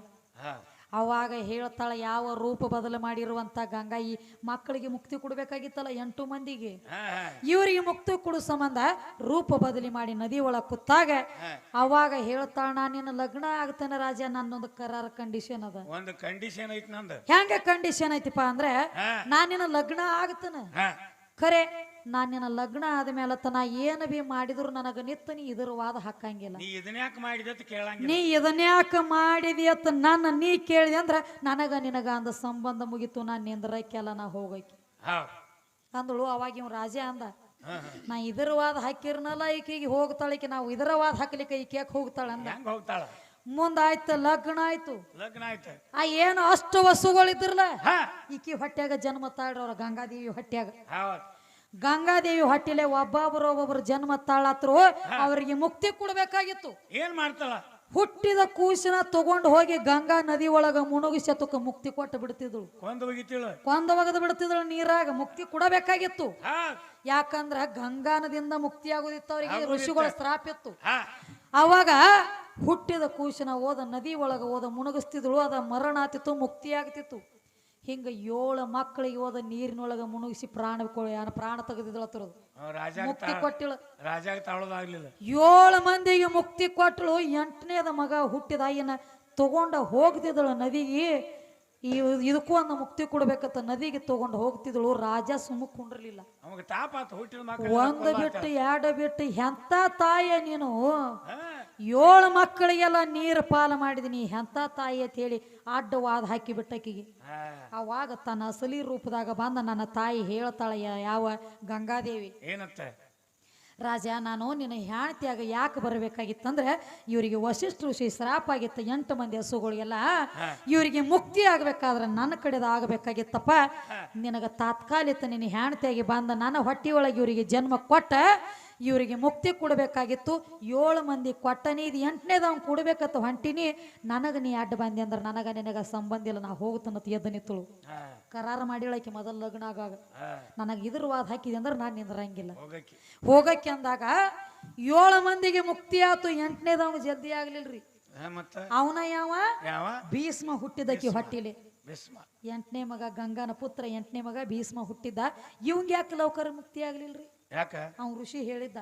ಅವಾಗ ಹೇಳ್ತಾಳೆ ಯಾವ ರೂಪ ಬದಲು ಮಾಡಿರುವಂತ ಗಂಗಾ ಈ ಮಕ್ಕಳಿಗೆ ಮುಕ್ತಿ ಕೊಡ್ಬೇಕಾಗಿತ್ತಲ್ಲ ಎಂಟು ಮಂದಿಗೆ. ಇವರಿಗೆ ಮುಕ್ತಿ ಕೊಡೋ ಸಂಬಂಧ ರೂಪ ಬದಲಿ ಮಾಡಿ ನದಿ ಒಳಗೆ ಕುತ್ತಾಗ ಅವಾಗ ಹೇಳ್ತಾಳ ನಾ ನಿನ್ನ ಲಗ್ನ ಆಗ್ತಾನೆ ರಾಜ ನನ್ನೊಂದು ಕರಾರ ಕಂಡೀಷನ್ ಅದ. ಒಂದು ಕಂಡೀಷನ್ ಐತಿ ನಂದು. ಹೆಂಗ ಕಂಡೀಷನ್ ಐತಿಪ್ಪ ಅಂದ್ರೆ ನಾನಿನ ನಾನು ನಿನ್ನ ಲಗ್ನ ಆಗ್ತಾನೆ. ಖರೆ ನಾನು ನಿನ್ನ ಲಗ್ನ ಆದ್ಮೇಲೆ ತನ ಏನು ಬಿ ಮಾಡಿದ್ರು ನನಗೆ ನಿತ್ತ ನೀ ಇದ್ರ ವಾದ ಹಾಕಂಗಿಲ್ಲ. ನೀ ಇದನ್ನ ಯಾಕೆ ಅಂತ ಕೇಳಂಗಿಲ್ಲ. ನೀ ಇದನ್ಯಾಕ ಮಾಡಿದಿ ಅಂತ ನನ್ನ ನೀ ಕೇಳಿದೆ ಅಂದ್ರ ನನಗ ನಿನಗ ಅಂದ ಸಂಬಂಧ ಮುಗಿತು ನಾನು ನಿಂದ್ರಕ್ಕೆಲ್ಲ ನಾ ಹೋಗಕ್ಕೆ ಅಂದಳು ಅವಾಗ ಇವ್ ರಾಜ ಅಂದ ನಾ ಇದರ ವಾದ ಹಾಕಿರ್ನಲ್ಲ ಈಕಿಗೆ ಹೋಗ್ತಾಳಿಕೆ ನಾವು ಇದರ ವಾದ ಹಾಕ್ಲಿಕ್ಕೆ ಈಕೆ ಯಾಕೆ ಹೋಗ್ತಾಳ ಅಂದ. ಹೆಂಗ ಹೋಗ್ತಾಳ? ಮುಂದಾಯ್ತು ಲಗ್ನ ಆಯ್ತು ಲಗ್ನ ಆಯ್ತು ಆ ಏನು ಅಷ್ಟು ವಸ್ತುಗಳಿದ್ರಲ್ಲ? ಹಾ. ಈಕಿ ಹೊಟ್ಯಾಗ ಜನ್ಮ ತಾಳ್ರವ್ರ ಗಂಗಾದೇವಿ ಹೊಟ್ಯಾಗ. ಹೌದ್. ಗಂಗಾದೇವಿ ಹೊಟ್ಟಿಲೆ ಒಬ್ಬೊಬ್ರು ಒಬ್ಬೊಬ್ರು ಜನ್ಮ ತಾಳತ್ರು ಅವರಿಗೆ ಮುಕ್ತಿ ಕೊಡ್ಬೇಕಾಗಿತ್ತು. ಏನ್ ಮಾಡ್ತಾಳ? ಹುಟ್ಟಿದ ಕೂಸಿನ ತಗೊಂಡು ಹೋಗಿ ಗಂಗಾ ನದಿ ಒಳಗ ಮುಣುಗಿಸಿ ಅದಕ್ಕೆ ಮುಕ್ತಿ ಕೊಟ್ಟು ಬಿಡ್ತಿದ್ಳು ಕೊಂದು ಕೊಂದ ಒಗದು ಬಿಡ್ತಿದ್ಳು ನೀರಾಗ ಮುಕ್ತಿ ಕೊಡಬೇಕಾಗಿತ್ತು. ಯಾಕಂದ್ರ ಗಂಗಾ ನದಿಯಿಂದ ಮುಕ್ತಿ ಆಗೋದಿತ್ತು. ಅವರಿಗೆ ಋಷಿಗಳ ಶ್ರಾಪ ಅವಾಗ ಹುಟ್ಟಿದ ಕೂಸಿನ ಓದ ನದಿ ಒಳಗ ಓದ ಮುಣಗಿಸ್ತಿದ್ಳು ಅದ ಮರಣ ಆತಿತ್ತು ಮುಕ್ತಿ ಆಗ್ತಿತ್ತು. ಹಿಂಗ ಏಳು ಮಕ್ಕಳಿಗೆ ಓದ ನೀರಿನೊಳಗೆ ಮುಣಗಿಸಿ ಪ್ರಾಣ ಪ್ರಾಣ ತೆಗೆದಿದ್ಳು ಹತ್ತಿರದು ಅವ್ ಮುಕ್ತಿ ಕೊಟ್ಟಿಳು. ಏಳು ಮಂದಿಗೆ ಮುಕ್ತಿ ಕೊಟ್ಟಳು ಎಂಟನೇದ ಮಗ ಹುಟ್ಟಿದ ಅಯ್ಯನ ತಗೊಂಡ ಹೋಗ್ತಿದ್ದಳು ನದಿಗೆ. ಈ ಇದಕ್ಕೂ ಒಂದು ಮುಕ್ತಿ ಕೊಡ್ಬೇಕಂತ ನದಿಗೆ ತಗೊಂಡು ಹೋಗ್ತಿದ್ದಳು. ರಾಜ ಸುಮ್ಮ ಕುಂಡ್ರಲಿಲ್ಲ. ಅವಾಗ ತಾಪ ಆತು ಹುಟ್ಟಿದ ಮಕ್ಕಳು ಒಂದು ಬಿಟ್ಟು ಎರಡು ಬಿಟ್ಟು ಎಂತ ತಾಯ ನೀನು? ಏಳು ಮಕ್ಕಳಿಗೆಲ್ಲ ನೀರು ಪಾಲು ಮಾಡಿದೀನಿ ಎಂತ ತಾಯಿ ಅಂತ ಹೇಳಿ ಅಡ್ಡವಾದ ಹಾಕಿ ಬಿಟ್ಟಕಿಗೆ. ಅವಾಗ ತನ್ನ ಅಸಲಿ ರೂಪದಾಗ ಬಂದ ನನ್ನ ತಾಯಿ ಹೇಳ್ತಾಳ ಯಾವ ಗಂಗಾದೇವಿ. ಏನತ್ತ ರಾಜ ನಾನು ನಿನ್ನ ಹೆಣ್ತಿಯಾಗ ಯಾಕೆ ಬರಬೇಕಾಗಿತ್ತಂದ್ರೆ ಇವರಿಗೆ ವಶಿಷ್ಠ ಋಷಿ ಶ್ರಾಪ ಆಗಿತ್ತು ಎಂಟು ಮಂದಿ ಹಸುಗಳಿಗೆಲ್ಲ ಇವರಿಗೆ ಮುಕ್ತಿ ಆಗ್ಬೇಕಾದ್ರೆ ನನ್ನ ಕಡೆದ ಆಗಬೇಕಾಗಿತ್ತಪ್ಪ. ನಿನಗೆ ತಾತ್ಕಾಲಿತ ನಿನ್ನ ಹೆಣ್ತಿಯಾಗಿ ಬಂದ ನನ್ನ ಹೊಟ್ಟಿಯೊಳಗೆ ಇವರಿಗೆ ಜನ್ಮ ಕೊಟ್ಟ ಇವರಿಗೆ ಮುಕ್ತಿ ಕೊಡಬೇಕಾಗಿತ್ತು. ಏಳು ಮಂದಿ ಕೊಟ್ಟನಿ ಇದು ಎಂಟನೇದ ಅವ್ನು ಕೊಡ್ಬೇಕತ್ತ ಹೊಂಟಿನಿ. ನನಗೆ ನೀ ಅಡ್ಡ ಬಂದೆ ಅಂದ್ರೆ ನನಗೆ ನಿನಗ ಸಂಬಂಧ ಇಲ್ಲ ನಾ ಹೋಗ್ತಾನತ್ ಎದ್ದು ನಿತ್ತಳು ಕರಾರ ಮಾಡಿಳಕ್ಕೆ ಮೊದಲ ಲಗ್ನ ಆಗಾಗ. ನನಗೆ ಇದ್ರ ವಾದ ಹಾಕಿದೆ ಅಂದ್ರೆ ನಾನು ನಿಂದ್ರಂಗಿಲ್ಲ. ಹೋಗಕ್ಕೆ. ಹೋಗಕ್ಕೆ ಅಂದಾಗ ಏಳು ಮಂದಿಗೆ ಮುಕ್ತಿ ಆತು ಎಂಟನೇದವ್ನು ಜಲ್ದಿ ಆಗ್ಲಿಲ್ರಿ. ಅವನ ಯಾವ? ಭೀಸ್ಮ ಹುಟ್ಟಿದಕ್ಕೆ ಹೊಟ್ಟಿಲಿ. ಎಂಟನೇ ಮಗ ಗಂಗಾನ ಪುತ್ರ ಎಂಟನೇ ಮಗ ಭೀಷ್ಮ ಹುಟ್ಟಿದ್ದ. ಇವಂಗ ಯಾಕೆ ಲೌಕರ ಮುಕ್ತಿ ಆಗ್ಲಿಲ್ರಿ? ಯಾಕ? ಅವ್ನು ಋಷಿ ಹೇಳಿದ್ದ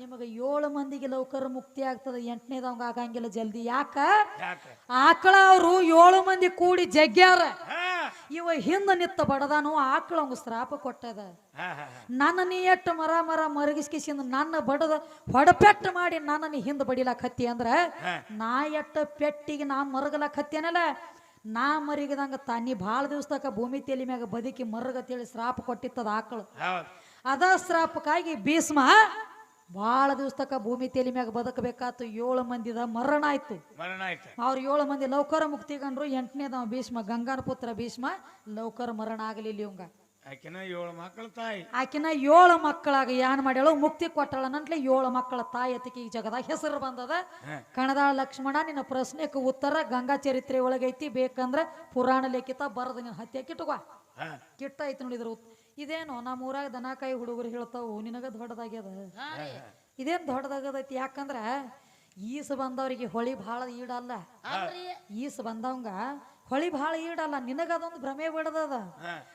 ನಿಮಗೆ ಏಳು ಮಂದಿಗೆ ಲೌಕರ ಮುಕ್ತಿ ಆಗ್ತದ ಎಂಟನೇದವಂಗ ಆಗಂಗಿಲ್ಲ ಜಲ್ದಿ. ಯಾಕ? ಆಕಳ ಅವರು ಏಳು ಮಂದಿ ಕೂಡಿ ಜಗ್ಗ್ಯಾರ ಇವ ಹಿಂದ ನಿತ್ತ ಬಡದಾನು ಆಕಳ ಅವಂಗ ಶ್ರಾಪ ಕೊಟ್ಟದ. ನನ್ನ ನೀ ಎಟ್ಟ ಮರ ಮರ ಮರಗಿಸ್ಕಿಸಿಂದ ನನ್ನ ಬಡದ ಹೊಡಪೆಟ್ಟು ಮಾಡಿ ನನ್ನ ನೀ ಹಿಂದೆ ಬಡಿಲಾಕ್ ಹತ್ತಿ ಅಂದ್ರ ನಾ ಎಟ್ಟ ಪೆಟ್ಟಿಗೆ ನಾ ಮರಗಲಾಕ್ ಹತ್ತೇನಲ್ಲ ನಾ ಮರಿಗದಂಗ ತಾ ನೀ ಭಾಳ ದಿವಸದಾಗ ಭೂಮಿ ತೆಲಿ ಮ್ಯಾಗ ಬದುಕಿ ಮರಗತ್ತೇಳಿ ಶ್ರಾಪ ಕೊಟ್ಟಿತ್ತದ ಆಕಳು. ಅದ ಶ್ರಾಪಕ್ಕಾಗಿ ಬಹಳ ದಿವಸ ತಕ ಭೂಮಿ ತೇಲಿ ಮ್ಯಾಗ ಬದುಕಬೇಕಾತು. ಏಳು ಮಂದಿದ ಮರಣ ಆಯ್ತು. ಮರಣ ಆಯ್ತು. ಮಂದಿ ಏಳು ಮಂದಿ ಲೌಕರ ಮುಕ್ತಿಗಂಡ್ರು ಎಂಟನೇದ ಭೀಷ್ಮ ಗಂಗಾನ ಪುತ್ರ ಭೀಷ್ಮ ಲೌಕರ ಮರಣ ಆಗಲಿಲ್ಲ ಇವಂಗ. ಆಕಿನ ಏಳು ಮಕ್ಕಳ ತಾಯಿ. ಆಕಿನ ಏಳು ಮಕ್ಕಳಾಗ ಏನ್ ಮಾಡ್ಯಾಳು? ಮುಕ್ತಿ ಕೊಟ್ಟಳ ನಂಟ್ಲೆ ಏಳು ಮಕ್ಕಳ ತಾಯಿ ಅತಿಕಿ ಈ ಜಗದಾಗ ಹೆಸರು ಬಂದದ. ಕಣದಾಳ ಲಕ್ಷ್ಮಣ ನಿನ್ನ ಪ್ರಶ್ನೆಗೆ ಉತ್ತರ ಗಂಗಾ ಚರಿತ್ರೆ ಒಳಗೈತಿ. ಬೇಕಂದ್ರ ಪುರಾಣ ಲೇಖಿತ ಬರದ ನೀನು ಹತ್ಯೆ ಕಿಟ್ಟುವ ಕಿಟ್ಟ ಐತಿ ನೋಡಿದ್ರ. ಇದೇನು ನಮ್ಮ ಊರಾಗ ದನಕಾಯಿ ಹುಡುಗರು ಹೇಳ್ತಾವು ನಿನಗ ದೊಡ್ಡದಾಗ್ಯದ ಇದೇನ್ ದೊಡ್ಡದಾಗದೈತಿ? ಯಾಕಂದ್ರ ಈಸ ಬಂದವರಿಗೆ ಹೊಳಿ ಭಾಳ ಈಡಲ್ಲ. ಈಸ ಬಂದವಂಗ ಹೊಳಿ ಭಾಳ ಈಡಲ್ಲ ನಿನಗದೊಂದು ಭ್ರಮೆ ಬಿಡದದ?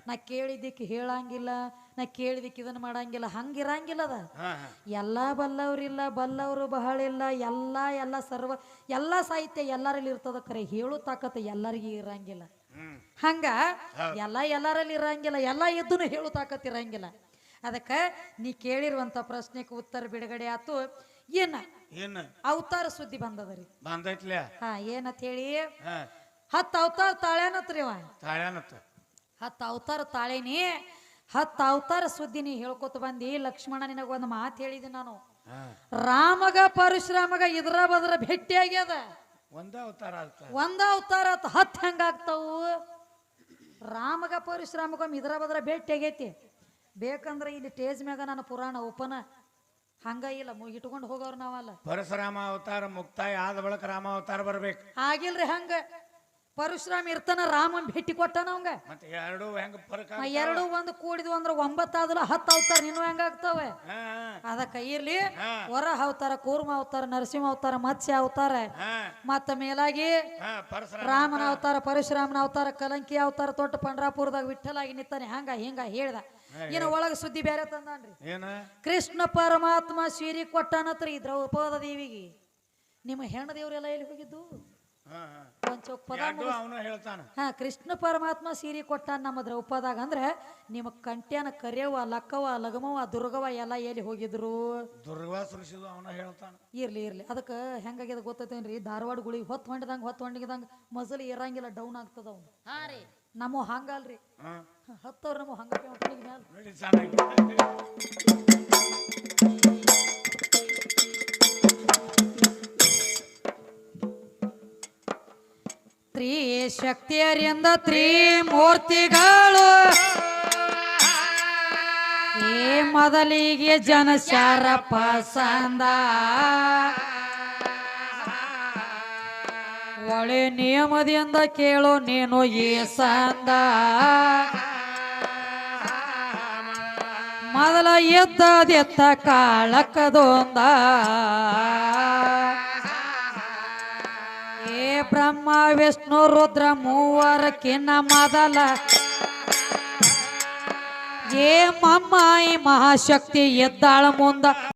ನಾ ಕೇಳಿದ್ದಕ್ಕೆ ಹೇಳಂಗಿಲ್ಲ ನಾ ಕೇಳಿದಕ್ಕೆ ಇದನ್ನ ಮಾಡಂಗಿಲ್ಲ ಹಂಗಿರಂಗಿಲ್ಲ ಅದ? ಎಲ್ಲ ಬಲ್ಲವ್ರಿಲ್ಲ ಬಲ್ಲವರು ಬಹಳ ಇಲ್ಲ ಎಲ್ಲ ಎಲ್ಲ ಸರ್ವ ಎಲ್ಲ ಸಾಹಿತ್ಯ ಎಲ್ಲರಲ್ಲಿ ಇರ್ತದ ಕರೆ ಹೇಳು ತಾಕತ್ತ ಎಲ್ಲರಿಗೂ ಇರಂಗಿಲ್ಲ. ಹಂಗ ಎಲ್ಲ ಎಲ್ಲರಲ್ಲಿ ಇರಂಗಿಲ್ಲ ಎಲ್ಲ ಎದ್ದು ಹೇಳು ತಾಕತ್ತಿರಂಗಿಲ್ಲ ಅದಕ್ಕೆ ನೀ ಕೇಳಿರುವಂತ ಪ್ರಶ್ನೆಗೆ ಉತ್ತರ ಬಿಡುಗಡೆ ಆತು. ಏನ? ಏನ? ಅವತಾರ ಸುದ್ದಿ ಬಂದದರಿ. ಬಂದೈತ್ಲ? ಹಾ ಏನಂತ ಹೇಳಿ? ಹತ್ತು ಅವತಾರ ತಾಳ್ಯಾನತ್ರಿ ಅವ. ತಾಳ್ಯಾನತ್ತ ಹತ್ತು ಅವತಾರ ತಾಳೇನಿ ಹತ್ತು ಅವತಾರ ಸುದ್ದಿ ನೀ ಹೇಳ್ಕೊತ ಬಂದಿ ಲಕ್ಷ್ಮಣ ನಿನಗ ಒಂದು ಮಾತು ಹೇಳಿದೆ ನಾನು. ರಾಮಗ ಪರಶುರಾಮಗ ಇದ್ರ ಬದ್ರ ಭೇಟಿ ಆಗ್ಯದ ಒಂದ ಅವತಾರ ಹತ್ ಒಂದ ಅವತಾರ ಹತ್ತು ಹೆಂಗಾಗ್ತಾವು ರಾಮಗ ಪರಶುರಾಮಗ ಇದ್ರ ಬದ್ರ ಭೇಟಿ ಆಗೈತಿ. ಬೇಕಂದ್ರೆ ಇಲ್ಲಿ ಟೇಜ್ ಮ್ಯಾಗ ನಾನು ಪುರಾಣ ಓಪನ. ಹಂಗ ಇಲ್ಲ ಇಟ್ಕೊಂಡು ಹೋಗೋರು ನಾವಲ್ಲ. ಪರಶುರಾಮ ಅವತಾರ ಮುಕ್ತಾಯ ಆದ ಬಳಿಕ ರಾಮ ಅವತಾರ ಬರ್ಬೇಕು. ಆಗಿಲ್ರಿ ಹಂಗ. ಪರಶುರಾಮ ಇರ್ತಾನ ರಾಮನ್ ಭೇಟಿ ಕೊಟ್ಟಾನ ಅವಂಗ. ಮತ್ತೆ ಎರಡು ಹೆಂಗ ಫರಕ ಆ ಎರಡು ಒಂದು ಕೂಡಿದ್ವು ಅಂದ್ರೆ ಒಂಬತ್ತಾದಲ್ಲ ಹತ್ತು ಅವತಾರ ನೀನು ಹೆಂಗಾಗ್ತಾವೆ ಅದಕ್ಕ ಇರ್ಲಿ ಹೊರ ವರ ಅವತಾರ ಕೂರ್ಮ ಅವತಾರ ನರಸಿಂಹ ಅವತಾರ ಮತ್ಸ್ಯ ಅವತಾರ ಮತ್ತ ಮೇಲಾಗಿ ರಾಮನ ಅವತಾರ ಪರಶುರಾಮನ ಅವತಾರ ಕಲಂಕಿ ಅವತಾರ ತೊಟ್ಟ ಪಂಡ್ರಾಪುರದಾಗ ವಿಠಲಾಗಿ ನಿಂತಾನೆ. ಹಂಗ ಹಿಂಗ ಹೇಳ್ದ. ಏನ ಒಳಗ ಸುದ್ದಿ ಬೇರೆ ತಂದಾನ್ರಿ. ಕೃಷ್ಣ ಪರಮಾತ್ಮ ಸೀರಿ ಕೊಟ್ಟಾನತ್ರ ಈ ದ್ರೌಪದ ದೇವಿಗೆ. ನಿಮ್ಮ ಹೆಣ್ಣ ದೇವರೆಲ್ಲ ಎಲ್ಲಿ ಹೋಗಿದ್ದು? ಒಂದ್ ಚೌಕ್ ಪದ ಎರಡು ಅವನು ಹೇಳ್ತಾನ. ಹಾ ಕೃಷ್ಣ ಪರಮಾತ್ಮ ಸೀರೆ ಕೊಟ್ಟಾನ ನಮ್ಮ ದ್ರೌಪದಾಗ ಅಂದ್ರೆ ನಿಮ್ ಕಂಟ್ಯಾನ ಕರೆಯವ ಲಕ್ಕವ ಲಗಮವ ದುರ್ಗವ ಎಲ್ಲ ಎಲ್ಲಿ ಹೋಗಿದ್ರು? ದುರ್ವಾ ಸೃಷ್ಟಿದು ಅವನ ಹೇಳ್ತಾನ. ಇರ್ಲಿ ಇರ್ಲಿ. ಅದಕ್ಕೆ ಹೆಂಗಾಗ್ಯದ ಗೊತ್ತೈತೇನ್ರಿ? ಧಾರವಾಡ ಗುಳಿ ಹೊತ್ತು ಹೊಂಡಿದಂಗ ಹೊತ್ತು ಹೊಂಡಿದಂಗ ಮಜಲ್ ಇರಂಗಿಲ್ಲ ಡೌನ್ ಆಗ್ತದ ಅವ್ನು. ಹಾ ರೀ. ನಮ್ಮ ಹಂಗಲ್ರಿ. ಹಾ. ಹತ್ತವ್ರ ನಮ್ಮ ಹಂಗ ಮ್ಯಾಲ. ನೋಡಿ ಚೆನ್ನಾಗಿ. ಶಕ್ತಿಯರಿಂದ ತ್ರಿಮೂರ್ತಿಗಳು. ಏ ಮೊದಲಿಗೆ ಜನಶಾರ ಪಸಂದ. ಒಳೆ ನಿಯಮದಿಂದ ಕೇಳು ನೀನು ಈ ಸಂದ. ಮೊದಲ ಎದ್ದದೆತ್ತ ಕಾಳಕ್ಕದೊಂದ ಬ್ರಹ್ಮ ವಿಷ್ಣು ರುದ್ರ ಮೂವರಕ್ಕಿನ್ನ ಮೊದಲ. ಏ ಮಮ್ಮ ಈ ಮಹಾಶಕ್ತಿ ಎದ್ದಾಳ ಮುಂದ.